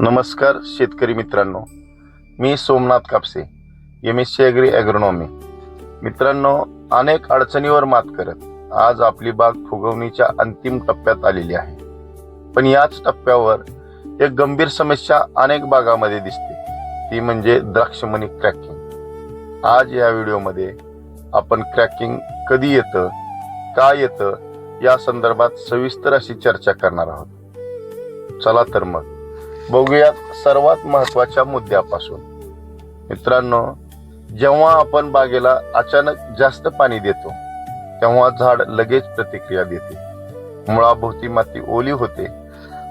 नमस्कार शेतकरी मित्रांनो मी Somnath Kapse M S C agri agronomy मित्रांनो अनेक अडचणीवर मात करत आज आपली बाग फुगवणीच्या अंतिम टप्प्यात आलेली आहे. पण याच टप्प्यावर एक गंभीर समस्या अनेक बागामध्ये दिसते. ती म्हणजे द्राक्षमणी क्रॅकिंग. आज या व्हिडिओमध्ये आपण क्रॅकिंग कधी येतं का येतं या संदर्भात सविस्तर अशी चर्चा करणार आहोत. चला तर मग. बघूयात सर्वात महत्त्वाच्या मुद्द्यापासून. मित्रांनो जेव्हा आपण बागेला अचानक जास्त पाणी देतो तेव्हा झाड लगेच प्रतिक्रिया देते. मुळाभोवती माती ओली होते.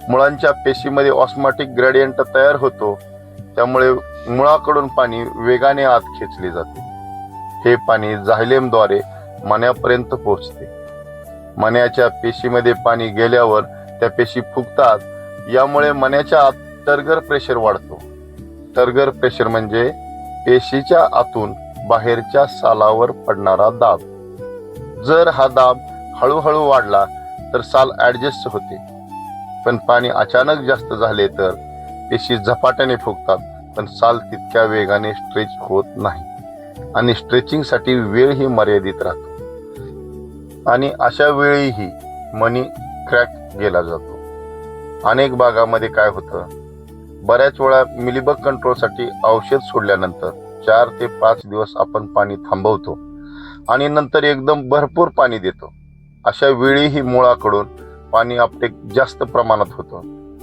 मुळांच्या पेशीमध्ये ऑस्मॅटिक ग्रेडियंट तयार होतो. त्यामुळे मुळाकडून पाणी वेगाने आत खेचले जाते. हे पाणी झायलेमद्वारे मण्यापर्यंत पोहोचते. मण्याच्या पेशीमध्ये पाणी गेल्यावर त्या पेशी फुगतात यामुळे मण्याच्या आत टर्गर प्रेशर वाढतो. टर्गर प्रेशर म्हणजे पेशीच्या आतून बाहेरच्या सालावर पडणारा दाब. जर हा दाब हळूहळू वाढला तर साल ऍडजस्ट होते. पण पाणी अचानक जास्त झाले तर पेशी झपाट्याने फुगतात पण साल तितक्या वेगाने स्ट्रेच होत नाही आणि स्ट्रेचिंगसाठी वेळही मर्यादित राहतो. आणि अशा वेळीही मनी क्रॅक गेला जातो. अनेक भागामध्ये काय होतं? बऱ्याच वेळा मिलीबग कंट्रोलसाठी औषध सोडल्यानंतर चार ते पाच दिवस आपण पाणी थांबवतो आणि नंतर एकदम भरपूर पाणी देतो. अशा वेळीही मुळाकडून पाणी आपटेक जास्त प्रमाणात होतं.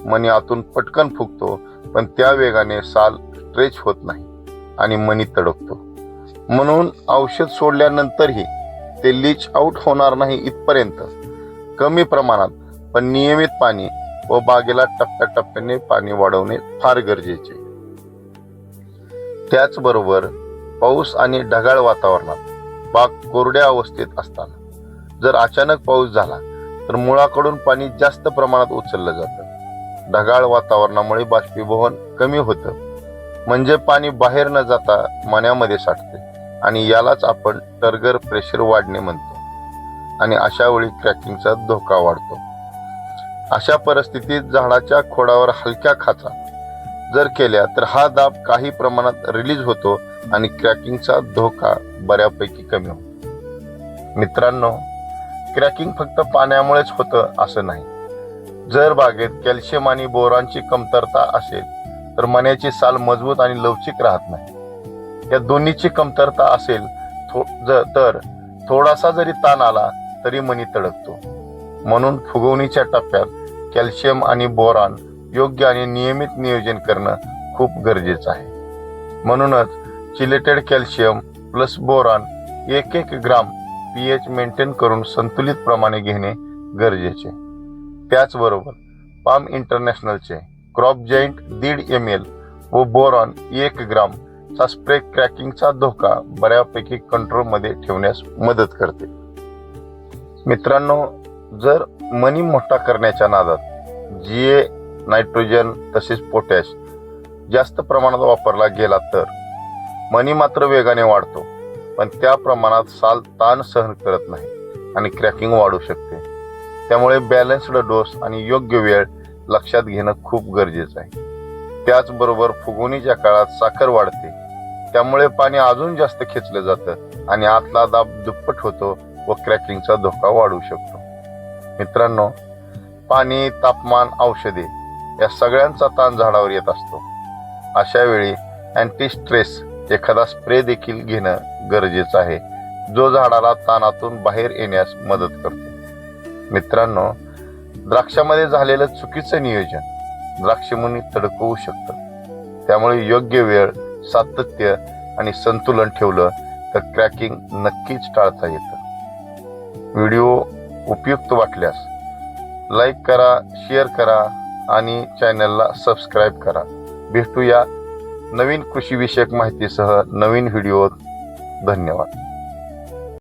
मनी आतून पटकन फुगतो पण त्या वेगाने साल स्ट्रेच होत नाही आणि मनी तडकतो. म्हणून औषध सोडल्यानंतरही ते लीच आउट होणार नाही इथपर्यंत. कमी प्रमाणात पण नियमित पाणी व बागेला टप्प्याटप्प्याने पाणी वाढवणे फार गरजेचे. त्याचबरोबर पाऊस आणि ढगाळ वातावरणात बाग कोरड्या अवस्थेत असताना जर अचानक पाऊस झाला तर मुळाकडून पाणी जास्त प्रमाणात उचललं जातं. ढगाळ वातावरणामुळे बाष्पीभवन कमी होतं. म्हणजे पाणी बाहेर न जाता मण्यामध्ये साठते आणि यालाच आपण टर्गर प्रेशर वाढणे म्हणतो. आणि अशा वेळी क्रॅकिंगचा धोका वाढतो. अशा परिस्थितीत झाडाच्या खोडावर हलक्या खाचा जर केल्या तर हा दाब काही प्रमाणात रिलीज होतो आणि क्रॅकिंगचा धोका बऱ्यापैकी कमी होतो. मित्रांनो क्रॅकिंग फक्त पाण्यामुळेच होतं असं नाही. जर बागेत कॅल्शियम आणि बोरांची कमतरता असेल तर मण्याची साल मजबूत आणि लवचिक राहत नाही. या दोन्हीची कमतरता असेल थो ज- तर थोडासा जरी ताण आला तरी मणी तडकतो. म्हणून फुगवणीच्या टप्प्यात कॅल्शियम आणि बोरॉन योग्य आणि नियमित नियोजन करणं खूप गरजेचं आहे. म्हणूनच चिलेटेड कॅल्शियम प्लस बोरॉन एक एक ग्राम पी एच मेंटेन करून संतुलित प्रमाणे घेणे गरजेचे. त्याचबरोबर पाम इंटरनॅशनलचे क्रॉप जॉईंट दीड एम एल व बोरॉन एक ग्राम चा स्प्रे क्रॅकिंगचा धोका बऱ्यापैकी कंट्रोलमध्ये ठेवण्यास मदत करते. मित्रांनो जर मनी मोठा करण्याच्या नादात जीए नायट्रोजन तसेच पोटॅश जास्त प्रमाणात वापरला गेला तर मनी मात्र वेगाने वाढतो पण त्या प्रमाणात साल ताण सहन करत नाही आणि क्रॅकिंग वाढू शकते. त्यामुळे बॅलन्स्ड डोस आणि योग्य वेळ लक्षात घेणं खूप गरजेचं आहे. त्याचबरोबर फुगवणीच्या काळात साखर वाढते त्यामुळे पाणी अजून जास्त खेचलं जातं आणि आतला दाब दुप्पट होतो व क्रॅकिंगचा धोका वाढू शकतो. मित्रांनो पाणी तापमान औषधे या सगळ्यांचा ताण झाडावर येत असतो. अशा वेळी अँटी स्ट्रेस एखादा स्प्रे देखील घेणं गरजेचं आहे. जो झाडाला ताणातून बाहेर येण्यास मदत करतो. मित्रांनो द्राक्षामध्ये झालेलं चुकीचं नियोजन द्राक्षमुनी तडकवू शकतं. त्यामुळे योग्य वेळ सातत्य आणि संतुलन ठेवलं तर क्रॅकिंग नक्कीच टाळता येतं. व्हिडिओ उपयुक्त वाटल्यास लाईक करा शेअर करा आणि चॅनलला सबस्क्राईब करा. भेटूया नवीन कृषीविषयक माहितीसह नवीन व्हिडिओ धन्यवाद.